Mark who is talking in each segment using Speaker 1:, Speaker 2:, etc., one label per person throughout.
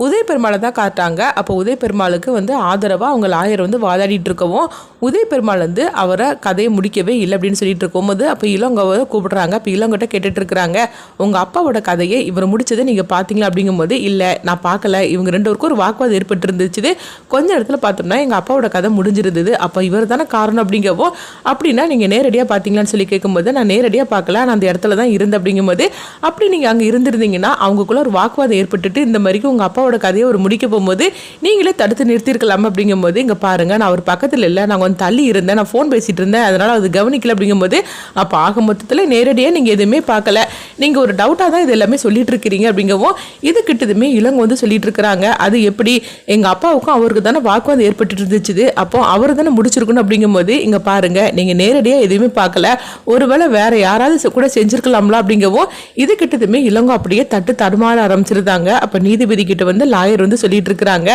Speaker 1: உதய பெருமாளை தான் காட்டாங்க அப்போ உதய பெருமாளுக்கு வந்து ஆதரவாக அவங்க லாயர் வந்து வாதாடிட்டு இருக்கவும் உதய பெருமாள் வந்து அவரை கதையை முடிக்கவே இல்லை அப்படின்னு சொல்லிட்டு இருக்கும்போது அப்போ இளங்கோவை கூப்பிடுறாங்க. அப்போ இளங்கிட்ட கேட்டுட்டு இருக்கிறாங்க. உங்கள் அப்பாவோட கதையை இவர் முடிச்சதை நீங்கள் பார்த்தீங்களா அப்படிங்கும்போது இல்லை நான் பார்க்கல. இவங்க ரெண்டு பேருக்கும் ஒரு வாக்குவாதம் ஏற்பட்டு இருந்துச்சு கொஞ்ச இடத்துல பார்த்தோம்னா எங்கள் அப்பாவோட கதை முடிஞ்சிருந்தது. அப்போ இவர் தானே காரணம் அப்படிங்கவோ அப்படின்னா நீங்கள் நேரடியாக பார்த்தீங்களான்னு சொல்லி கேட்கும்போது நான் நேரடியாக பார்க்கல. நான் அந்த இடத்துல தான் இருந்தேன் அப்படிங்கும்போது அப்படி நீங்கள் அங்கே இருந்திருந்தீங்கன்னா அவங்களுக்குள்ள ஒரு வாக்குவாதம் ஏற்பட்டுட்டு இந்த மாதிரிக்கு உங்கள் அப்பா அப்பாவோட கதையை ஒரு முடிக்க போகும்போது நீங்களே தடுத்து நிறுத்திருக்கலாம் அப்படிங்கும்போது இங்கே பாருங்கள் நான் அவர் பக்கத்தில் இல்லை நான் கொஞ்சம் தள்ளி இருந்தேன் நான் ஃபோன் பேசிகிட்டு இருந்தேன் அதனால் அது கவனிக்கல அப்படிங்கும்போது அப்போ ஆக மொத்தத்தில் நேரடியாக நீங்கள் எதுவுமே பார்க்கல. நீங்கள் ஒரு டவுட்டாக தான் இது எல்லாமே சொல்லிட்டு இருக்கிறீங்க அப்படிங்கவும் இது கிட்டதுமே இளங்க வந்து சொல்லிட்டு இருக்கிறாங்க. அது எப்படி? எங்கள் அப்பாவுக்கும் அவருக்கு தானே வாக்குவாதம் ஏற்பட்டு இருந்துச்சு. அப்போ அவர் தானே முடிச்சிருக்கணும் அப்படிங்கும்போது இங்கே பாருங்க நீங்கள் நேரடியாக எதுவுமே பார்க்கல. ஒருவேளை வேற யாராவது கூட செஞ்சிருக்கலாம்ல அப்படிங்கவும் இது கிட்டதுமே இளங்கோ அப்படியே தட்டு தடுமாற ஆரம்பிச்சிருந்தாங்க. அப்போ நீதிபதி கிட்ட வந்து லாயர் வந்து சொல்லிட்டு இருக்கிறாங்க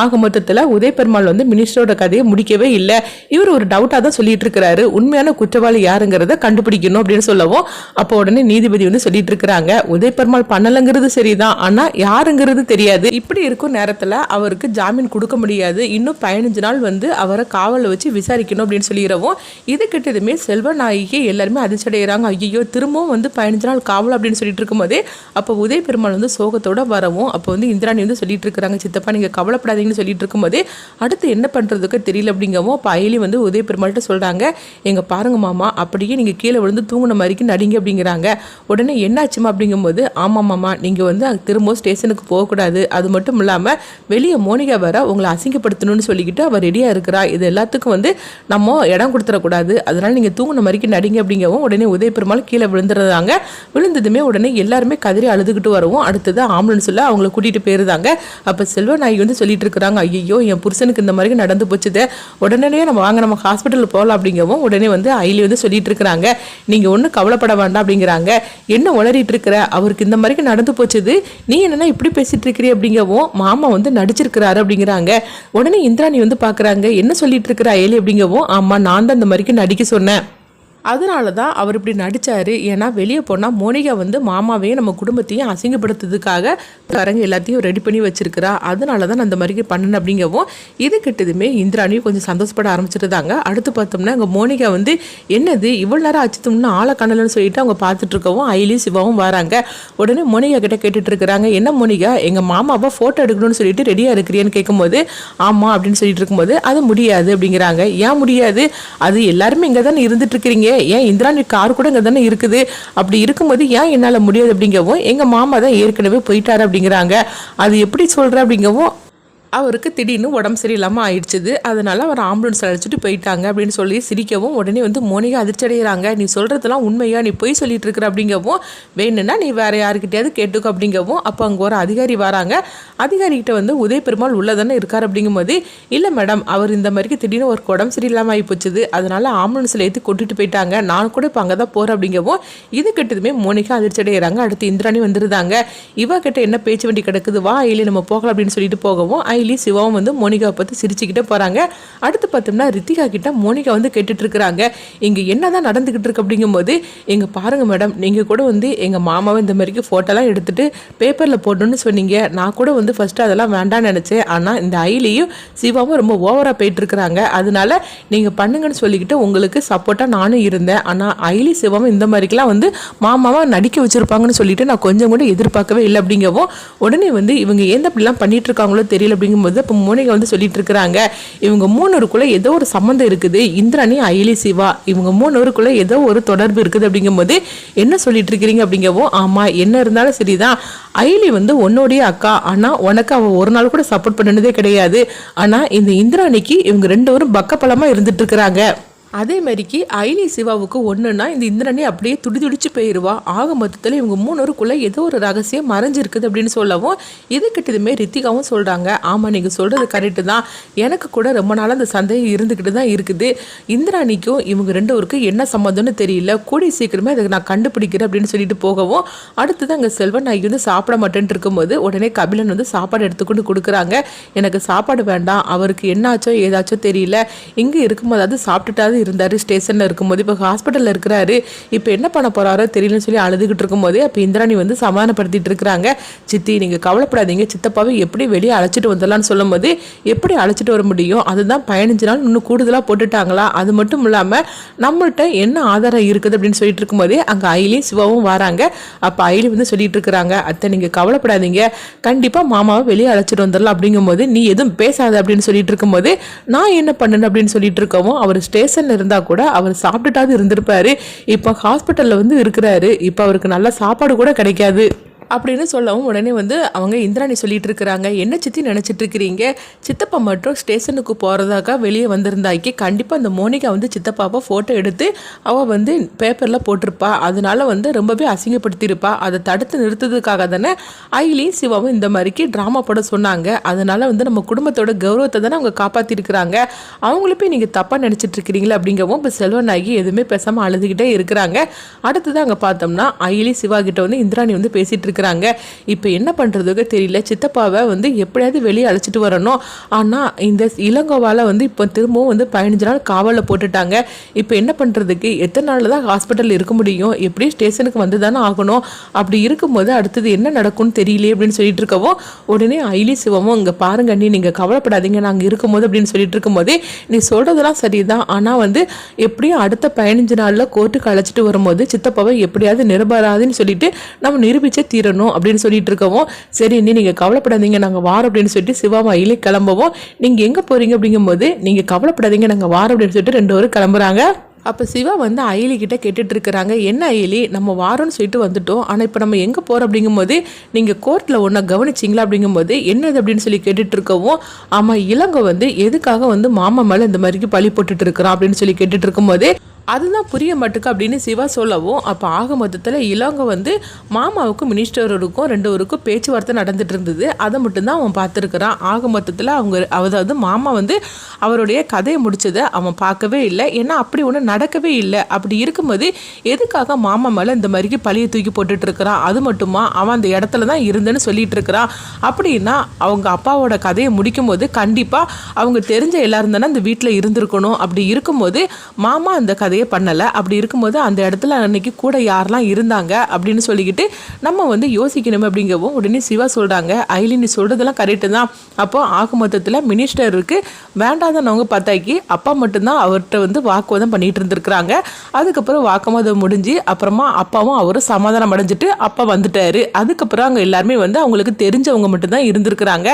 Speaker 1: ஆக மொத்தத்தில் உதய பெருமாள் வந்து மினிஸ்டரோட கதையை முடிக்கவே இல்லை. இவர் ஒரு டவுட்டாக தான் சொல்லிட்டு இருக்கிறாரு உண்மையான குற்றவாளி யாருங்கிறத கண்டுபிடிக்கணும் அப்படின்னு சொல்லவும் அப்போ உடனே நீதிபதி வந்து சொல்லிட்டு இருக்கிறாங்க உதய பெருமாள் பண்ணலங்கிறது சரிதான். ஆனால் யாருங்கிறது தெரியாது. இப்படி இருக்கும் நேரத்தில் அவருக்கு ஜாமீன் கொடுக்க முடியாது. இன்னும் பதினஞ்சு நாள் வந்து அவரை காவலில் வச்சு விசாரிக்கணும் அப்படின்னு சொல்லிடுறவும் இது கிட்டதுமே செல்வநாயகி எல்லாருமே அதிர்ச்சடைகிறாங்க ஐயோ திரும்பவும் வந்து பதினஞ்சு நாள் காவல் அப்படின்னு சொல்லிட்டு இருக்கும்போதே அப்போ உதய பெருமாள் வந்து சோகத்தோட வரவும் அப்போ வந்து இந்திராணி வந்து சொல்லிட்டு இருக்கிறாங்க. சித்தப்பா நீங்கள் கவலைப்படாதீங்கன்னு சொல்லிட்டு இருக்கும்போது அடுத்து என்ன பண்ணுறதுக்கு தெரியல அப்படிங்கவும் அப்போ அயலி வந்து உதய பெருமாள்கிட்ட சொல்கிறாங்க எங்கள் பாருங்க மாமா அப்படியே நீங்கள் கீழே விழுந்து தூங்கின மாதிரிக்கு நடிங்க அப்படிங்கிறாங்க. உடனே என்னாச்சுமா அப்படிங்கும்போது ஆமாம் மாமா நீங்கள் வந்து திரும்பவும் திரும்ப ஸ்டேஷனுக்கு போகக்கூடாது. அது மட்டும் இல்லாமல் வெளியே மோனிகா வர உங்களை அசிங்கப்படுத்தணும்னு சொல்லிக்கிட்டு அவள் ரெடியாக இருக்கிறா. இது எல்லாத்துக்கும் வந்து நம்ம இடம் கொடுத்துடக்கூடாது. அதனால் நீங்கள் தூங்கின மாதிரிக்கு நடிங்க அப்படிங்கவும் உடனே உதய பெருமாள் கீழே விழுந்துடுறாங்க. விழுந்ததுமே உடனே எல்லாருமே கதிரி அழுதுகிட்டு வரவும். அடுத்தது ஆம்புலன்ஸில் அவங்கள கூட்டிகிட்டு போயிருந்தாங்க அப்போ செல்வநாயகி வந்து சொல்லிட்டு இருக்கிறாங்க ஐயோ என் புருஷனுக்கு இந்த மாதிரி நடந்து போச்சுதே. உடனே நம்ம வாங்க நம்ம ஹாஸ்பிட்டல் போகலாம் அப்படிங்கவும் உடனே வந்து ஐலி வந்து சொல்லிட்டு இருக்கிறாங்க. நீங்கள் ஒன்றும் கவலைப்பட வேண்டாம் அப்படிங்கிறாங்க. என்ன உளறிட்டு இருக்கிற? அவருக்கு இந்த மாதிரி நடந்து போச்சுது. நீ என்னன்னா இப்படி பேசிட்டு இருக்கிறீ அப்படிங்கவும் மாமா வந்து நடிச்சிருக்கிறாரு அப்படிங்கிறாங்க. உடனே இந்திராணி வந்து பார்க்குறாங்க என்ன சொல்லிட்டு இருக்கிற அயலி? அப்படிங்கவும் ஆமாம் நான் தான் இந்த மாதிரிக்கு நடிக்க சொன்னேன். அதனால தான் அவர் இப்படி நடித்தார் ஏன்னா வெளியே போனால் மோனிகா வந்து மாமாவையும் நம்ம குடும்பத்தையும் அசிங்கப்படுத்துறதுக்காக தரங்க எல்லாத்தையும் ரெடி பண்ணி வச்சிருக்கிறா. அதனால தான் நான் அந்த மாதிரி பண்ணணும் அப்படிங்கவும் இது கிட்டதுமே இந்திராணியும் கொஞ்சம் சந்தோஷப்பட ஆரம்பிச்சிருந்தாங்க. அடுத்து பார்த்தோம்னா அங்கே மோனிகா வந்து என்னது இவ்வளோ நேரம் அச்சுத்தோம்னா ஆளை கண்ணலன்னு சொல்லிட்டு அவங்க பார்த்துட்டு இருக்கவும் ஐலி சிவாவும் வராங்க. உடனே மோனிகா கிட்ட கேட்டுட்டு இருக்கிறாங்க என்ன மோனிகா எங்கள் மாமாவை ஃபோட்டோ எடுக்கணும்னு சொல்லிட்டு ரெடியாக இருக்கிறியான்னு கேட்கும்போது ஆமாம் அப்படின்னு சொல்லிட்டு இருக்கும்போது அது முடியாது அப்படிங்கிறாங்க. ஏன் முடியாது? அது எல்லாருமே இங்கே தானே இருந்துட்டு இருக்கிறீங்க ஏன் இந்திராணி கார் கூட இங்கே தானே இருக்குது? அப்படி இருக்கும்போது ஏன் என்னால் முடியாது அப்படிங்கவும் எங்கள் மாமா தான் ஏற்கனவே போயிட்டாரு அப்படிங்கிறாங்க. அது எப்படி சொல்கிற அப்படிங்கவும் அவருக்கு திடீர்னு உடம்பு சரியில்லாமல் ஆயிடுச்சுது. அதனால் அவர் ஆம்புலன்ஸ் அழைச்சிட்டு போயிட்டாங்க அப்படின்னு சொல்லி சிரிக்கவும் உடனே வந்து மோனிகா அதிர்ச்சி அடைகிறாங்க நீ சொல்கிறதெல்லாம் உண்மையா? நீ பொய் சொல்லிட்டு இருக்கிற அப்படிங்கவும் வேணும்னா நீ வேறு யாருக்கிட்டையாவது கேட்டுக்கோ அப்படிங்கவும் அப்போ அங்கே ஒரு அதிகாரி வராங்க. அதிகாரிகிட்ட வந்து உதய பெருமாள் உள்ளதானே இருக்கார் அப்படிங்கும்போது இல்லை மேடம் அவர் இந்த மாதிரிக்கு திடீர்னு ஒரு உடம்பு சரியில்லாமல் ஆகி போச்சுது. அதனால் ஆம்புலன்ஸில் ஏற்றி கொட்டிட்டு போயிட்டாங்க. நான் கூட இப்போ அங்கே தான் போகிறேன் அப்படிங்கவும் இது கிட்டதுமே மோனிகா அதிர்ச்சி அடைகிறாங்க அடுத்து இந்திராணி வந்துருந்தாங்க இவ கிட்ட என்ன பேச்சு வண்டி கிடக்குது? வா இல்லை நம்ம போகலாம் அப்படின்னு சொல்லிட்டு போகவும் ஐ ஐலி சிவாவும் வந்து மோனிகாவை பார்த்து சிரிச்சுக்கிட்டே போகிறாங்க அடுத்து பார்த்தோம்னா ரித்திகா கிட்ட மோனிகா வந்து கேட்டுட்ருக்குறாங்க. இருக்கிறாங்க இங்கே என்னதான் நடந்துக்கிட்டு இருக்கு அப்படிங்கும்போது எங்கள் பாருங்கள் மேடம் நீங்கள் கூட வந்து எங்கள் மாமாவை இந்த மாதிரிக்கு ஃபோட்டோலாம் எடுத்துகிட்டு பேப்பரில் போடணும்னு சொன்னீங்க. நான் கூட வந்து ஃபஸ்ட்டு அதெல்லாம் வேண்டாம்னு நினச்சேன். ஆனால் இந்த ஐலியும் சிவாவும் ரொம்ப ஓவராக போயிட்டுருக்குறாங்க அதனால நீங்கள் பண்ணுங்கன்னு சொல்லிக்கிட்டு உங்களுக்கு சப்போர்ட்டாக நானும் இருந்தேன். ஆனால் ஐலி சிவாவும் இந்த மாதிரிக்கெல்லாம் வந்து மாமாவை நடிக்க வச்சுருப்பாங்கன்னு சொல்லிட்டு நான் கொஞ்சம் கூட எதிர்பார்க்கவே இல்லை அப்படிங்கவும் உடனே வந்து இவங்க ஏன் அப்படிலாம் பண்ணிட்டு இருக்காங்களோ தெரியல அப்படிங்கும்போது இப்போ மோனிகா வந்து சொல்லிட்டு இருக்கிறாங்க இவங்க மூணுருக்குள்ளே ஏதோ ஒரு சம்மந்தம் இருக்குது. இந்திராணி அயலி சிவா. இவங்க மூணுருக்குள்ளே ஏதோ ஒரு தொடர்பு இருக்குது அப்படிங்கும்போது என்ன சொல்லிட்டு இருக்கிறீங்க அப்படிங்கவும் ஆமாம் என்ன இருந்தாலும் சரிதான். அயலி வந்து உன்னோடைய அக்கா. ஆனால் உனக்கு அவள் ஒரு நாள் கூட சப்போர்ட் பண்ணினதே கிடையாது. ஆனால் இந்த இந்திராணிக்கு இவங்க ரெண்டு பேரும் பக்கப்பலமாக இருந்துட்டு இருக்கிறாங்க அதே மாதிரிக்கு ஐலி சிவாவுக்கு ஒன்றுன்னா இந்த இந்திரனே அப்படியே துடி துடிச்சு போயிடுவா ஆக மொத்தத்தில் இவங்க மூணுருக்குள்ளே ஏதோ ஒரு ரகசியம் மறைஞ்சிருக்குது அப்படின்னு சொல்லவும் இது கிட்டதுமே ரித்திகாவும் சொல்கிறாங்க ஆமாம் நீங்கள் சொல்கிறது கரெக்டு தான். எனக்கு கூட ரொம்ப நாளாக அந்த சந்தேகம் இருந்துக்கிட்டு தான் இருக்குது. இந்திராணிக்கும் இவங்க ரெண்டு பேருக்கும் என்ன சம்மந்தம்னு தெரியல. கூடி சீக்கிரமே அதை நான் கண்டுபிடிக்கிறேன் அப்படின்னு சொல்லிட்டு போகவும் அடுத்தது அங்கே செல்வன் நான் வந்து சாப்பிட மாட்டேன்ட்டு இருக்கும்போது உடனே கபிலன் வந்து சாப்பாடு எடுத்துக்கொண்டு கொடுக்குறாங்க. எனக்கு சாப்பாடு வேண்டாம். அவருக்கு என்னாச்சோ ஏதாச்சோ தெரியல. இங்கே இருக்கும்போது அது சாப்பிட்டுட்டாது இருந்தார் ஸ்டேஷனில் இருக்கும்போது இப்போ ஹாஸ்பிட்டலில் இருக்கிறாரு. இப்போ என்ன பண்ண போகிறாரோ தெரியலன்னு சொல்லி அழுதுகிட்டு இருக்கும்போது அப்போ இந்திராணி வந்து சமாதானப்படுத்திட்டு இருக்கிறாங்க. சித்தி நீங்கள் கவலைப்படாதீங்க. சித்தப்பாவை எப்படி வெளியே அழைச்சிட்டு வந்துடலான்னு சொல்லும்போது எப்படி அழைச்சிட்டு வர முடியும்? அதுதான் பதினஞ்சு நாள் இன்னும் கூடுதலாக போட்டுட்டாங்களா? அது மட்டும் இல்லாமல் நம்மள்கிட்ட என்ன ஆதாரம் இருக்குது அப்படின்னு சொல்லிட்டு இருக்கும்போதே அங்கே ஐலியும் சிவாவும் வராங்க. அப்போ ஐலி வந்து சொல்லிட்டு இருக்கிறாங்க அத்தை நீங்கள் கவலைப்படாதீங்க. கண்டிப்பாக மாமாவை வெளியே அழைச்சிட்டு வந்துடலாம். அப்படிங்கும்போது நீ எதுவும் பேசாத. அப்படின்னு சொல்லிட்டு இருக்கும்போது நான் என்ன பண்ணணும்? அப்படின்னு சொல்லிட்டு இருக்கவும் அவர் ஸ்டேஷனில் இருந்தால் கூட அவர் சாப்பிட்டுட்டாவது இருந்திருப்பாரு. இப்போ ஹாஸ்பிட்டலில் வந்து இருக்கிறாரு. இப்போ அவருக்கு நல்ல சாப்பாடு கூட கிடைக்காது. அப்படின்னு சொல்லவும் உடனே வந்து அவங்க இந்திராணி சொல்லிட்டு இருக்கிறாங்க என்ன சித்தி நினச்சிட்டு இருக்கிறீங்க சித்தப்பா மட்டும் ஸ்டேஷனுக்கு போகிறதாக வெளியே வந்திருந்தாக்கி கண்டிப்பாக அந்த மோனிகா வந்து சித்தப்பாவை ஃபோட்டோ எடுத்து அவள் வந்து பேப்பரில் போட்டிருப்பா. அதனால வந்து ரொம்பவே அசிங்கப்படுத்தியிருப்பா. அதை தடுத்து நிறுத்ததுக்காக தானே ஐலியும் சிவாவும் இந்த மாதிரிக்கு ட்ராமா போட சொன்னாங்க. அதனால வந்து நம்ம குடும்பத்தோட கௌரவத்தை தானே அவங்க காப்பாற்றிருக்கிறாங்க அவங்கள போய் நீங்கள் தப்பாக நினச்சிட்டு இருக்கிறீங்களா அப்படிங்கவும் இப்போ செல்வன் ஆகி எதுவுமே பேசாமல் அழுதுகிட்டே இருக்கிறாங்க. அடுத்தது அங்கே பார்த்தோம்னா ஐலி சிவா கிட்ட வந்து இந்திராணி வந்து பேசிகிட்டு இருக்கிறாங்க இருக்கிறாங்க இப்போ என்ன பண்ணுறதுக்கு தெரியல. சித்தப்பாவை வந்து எப்படியாவது வெளியே அழைச்சிட்டு வரணும். ஆனால் இந்த இளங்கோவால் வந்து இப்போ திரும்பவும் வந்து பதினஞ்சு நாள் காவலில் போட்டுட்டாங்க. இப்போ என்ன பண்ணுறதுக்கு எத்தனை நாளில் தான் ஹாஸ்பிட்டலில் இருக்க முடியும்? எப்படி ஸ்டேஷனுக்கு வந்து தானே ஆகணும்? அப்படி இருக்கும்போது அடுத்தது என்ன நடக்கும்னு தெரியலையே அப்படின்னு சொல்லிட்டு இருக்கவும் உடனே ஐலி சிவமும் இங்கே பாருங்க நீ நீங்கள் கவலைப்படாதீங்க. நாங்கள் இருக்கும்போது அப்படின்னு சொல்லிட்டு இருக்கும்போதே நீ சொல்கிறதெல்லாம் சரிதான். ஆனால் வந்து எப்படியும் அடுத்த பதினஞ்சு நாளில் கோர்ட்டுக்கு அழைச்சிட்டு வரும்போது சித்தப்பாவை எப்படியாவது நிரபராதுன்னு சொல்லிட்டு நம்ம நிரூபிச்சே தீர் தீரணும் அப்படின்னு சொல்லிட்டு இருக்கவும் சரி நீ நீங்கள் கவலைப்படாதீங்க நாங்கள் வாரம் அப்படின்னு சொல்லிட்டு சிவாமாயிலே கிளம்பவும் நீங்கள் எங்கே போகிறீங்க அப்படிங்கும்போது நீங்கள் கவலைப்படாதீங்க நாங்கள் வாரம் அப்படின்னு சொல்லிட்டு ரெண்டு பேரும் கிளம்புறாங்க. அப்போ சிவா வந்து அயலி கிட்ட கேட்டுட்டு இருக்கிறாங்க என்ன அயலி நம்ம வாரோன்னு சொல்லிட்டு வந்துட்டோம் ஆனால் இப்போ நம்ம எங்கே போகிறோம் அப்படிங்கும்போது நீங்கள் கோர்ட்டில் ஒன்றை கவனிச்சிங்களா? அப்படிங்கும்போது என்னது? அப்படின்னு சொல்லி கேட்டுட்டு இருக்கவும் ஆமாம் இளங்கோ வந்து எதுக்காக வந்து மாமா மேலே இந்த மாதிரிக்கு பழி போட்டுட்டு இருக்கிறான்? அப்படின்னு சொல்லி கேட்டுட்டு இருக்கும்போது அதுதான் புரிய மாட்டுக்கு அப்படின்னு சிவா சொல்லவும் அப்போ ஆக மொத்தத்தில் இளங்க வந்து மாமாவுக்கும் மினிஸ்டருக்கும் ரெண்டுவருக்கும் பேச்சுவார்த்தை நடந்துட்டு இருந்தது. அதை மட்டும்தான் அவன் பார்த்துருக்குறான். ஆக மொத்தத்தில் அவங்க அதாவது மாமா வந்து அவருடைய கதையை முடிச்சதை அவன் பார்க்கவே இல்லை. ஏன்னா அப்படி ஒன்று நடக்கவே இல்லை. அப்படி இருக்கும்போது எதுக்காக மாமா மேலே இந்த மாதிரிக்கு பழியை தூக்கி போட்டுட்டு இருக்கிறான்? அது மட்டுமா? அவன் அந்த இடத்துல தான் இருந்தேன்னு சொல்லிட்டு இருக்கிறான். அப்படின்னா அவங்க அப்பாவோட கதையை முடிக்கும் போது கண்டிப்பாக அவங்க தெரிஞ்ச எல்லாரும் தானே அந்த வீட்டில் இருந்திருக்கணும். அப்படி இருக்கும்போது மாமா அந்த கதை அதையே பண்ணலை. அப்படி இருக்கும்போது அந்த இடத்துல அன்னைக்கு கூட யாரெல்லாம் இருந்தாங்க அப்படின்னு சொல்லிக்கிட்டு நம்ம வந்து யோசிக்கணும் அப்படிங்கவும் உடனே சிவா சொல்கிறாங்க ஐலி நீ சொல்கிறதெல்லாம் கரெக்டு தான். அப்போ ஆக மொத்தத்தில் மினிஸ்டருக்கு வேண்டாதனவங்க பார்த்தாக்கி அப்பா மட்டும்தான் அவர்கிட்ட வந்து வாக்குவாதம் பண்ணிட்டு இருந்திருக்கிறாங்க. அதுக்கப்புறம் வாக்குவாதம் முடிஞ்சு அப்புறமா அப்பாவும் அவரும் சமாதானம் அடைஞ்சிட்டு அப்பா வந்துட்டாரு. அதுக்கப்புறம் அங்கே எல்லாருமே வந்து அவங்களுக்கு தெரிஞ்சவங்க மட்டும்தான் இருந்திருக்கிறாங்க.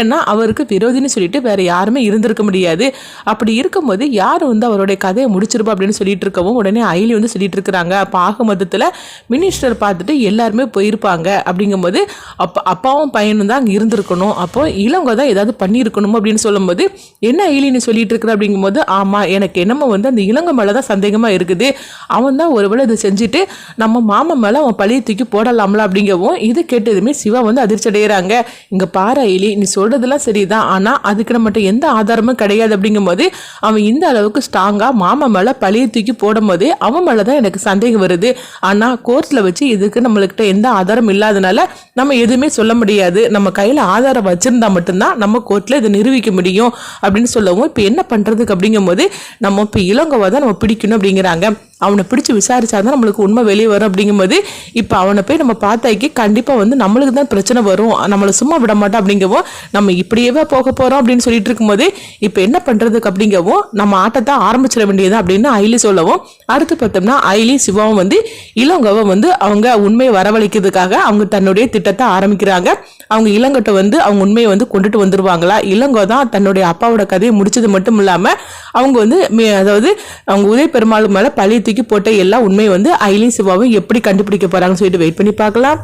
Speaker 1: ஏன்னா அவருக்கு விரோதின்னு சொல்லிட்டு வேற யாருமே இருந்திருக்க முடியாது. அப்படி இருக்கும்போது யார் வந்து அவருடைய கதையை முடிச்சிருப்பா அப்படின்னு சொல்லிட்டு இருக்கவும் உடனே ஐலி வந்து சொல்லிட்டு இருக்கிறாங்க அப்போ ஆக மொத்தத்தில் மினிஸ்டர் பார்த்துட்டு எல்லாருமே போயிருப்பாங்க. அப்படிங்கும்போது அப்போ அப்பாவும் பையனும் தான் அங்கே இருந்திருக்கணும். அப்போ இளவங்க தான் ஏதாவது பண்ணியிருக்கணும் அப்படின்னு சொல்லும்போது என்ன ஐலின்னு சொல்லிட்டு இருக்கிற அப்படிங்கும்போது ஆமாம் எனக்கு என்னமோ வந்து அந்த இளங்க மேலே தான் சந்தேகமாக இருக்குது. அவன் தான் ஒருவேளை இதை செஞ்சுட்டு நம்ம மாமா மேலே அவன் பழைய தூக்கி போடலாம்ல? அப்படிங்கவும் இது கேட்டதுமே சிவா வந்து அதிர்ச்சி அடைகிறாங்க. இங்கே பாரு ஐலி நீ சொல்கிறதெல்லாம் சரிதான். ஆனால் அதுக்கு நம்மகிட்ட எந்த ஆதாரமும் கிடையாது. அப்படிங்கும்போது அவன் இந்த அளவுக்கு ஸ்ட்ராங்காக மாமா மேலே பழைய தூக்கி போடும் போதே அவன் மேலே தான் எனக்கு சந்தேகம் வருது. ஆனால் கோர்ட்டில் வச்சு இதுக்கு நம்மளுக்கிட்ட எந்த ஆதாரம் இல்லாதனால நம்ம எதுவுமே சொல்ல முடியாது. நம்ம கையில் ஆதாரம் வச்சுருந்தா மட்டும்தான் நம்ம கோர்ட்டில் இதை நிரூபிக்க முடியும் அப்படின்னு சொல்லவும் இப்போ என்ன பண்ணுறதுக்கு அப்படிங்கும்போது நம்ம இப்போ இளங்கோவை தான் நம்ம பிடிக்கணும் அப்படிங்கிறாங்க. அவனை பிடிச்சி விசாரிச்சா தான் நம்மளுக்கு உண்மை வெளியே வரும் அப்படிங்கும்போது இப்போ அவனை போய் நம்ம பார்த்தாக்கி கண்டிப்பாக வந்து நம்மளுக்கு தான் பிரச்சனை வரும். நம்மளை சும்மா விட மாட்டோம் அப்படிங்கவும் நம்ம இப்படியே போக போகிறோம் அப்படின்னு சொல்லிட்டு இருக்கும்போது இப்போ என்ன பண்ணுறதுக்கு அப்படிங்கவும் நம்ம ஆட்டத்தை ஆரம்பிச்சிட வேண்டியது அப்படின்னு ஐலி சொல்லவும் அடுத்து பார்த்தோம்னா ஐலி சிவாவும் வந்து இளங்கோவை வந்து அவங்க உண்மையை வரவழைக்கிறதுக்காக அவங்க தன்னுடைய திட்டத்தை ஆரம்பிக்கிறாங்க. அவங்க இளங்கட்ட வந்து அவங்க உண்மையை வந்து கொண்டுட்டு வந்துருவாங்களா? இளங்கோ தான் தன்னுடைய அப்பாவோட கதையை முடிச்சது மட்டும் இல்லாமல் அவங்க வந்து அதாவது அவங்க உதய பெருமாள் மேலே பழைய தூக்கி போட்ட எல்லா உண்மையை வந்து ஐலி சிவாவும் எப்படி கண்டுபிடிக்க போறாங்கன்னு சொல்லிட்டு வெயிட் பண்ணி பார்க்கலாம்.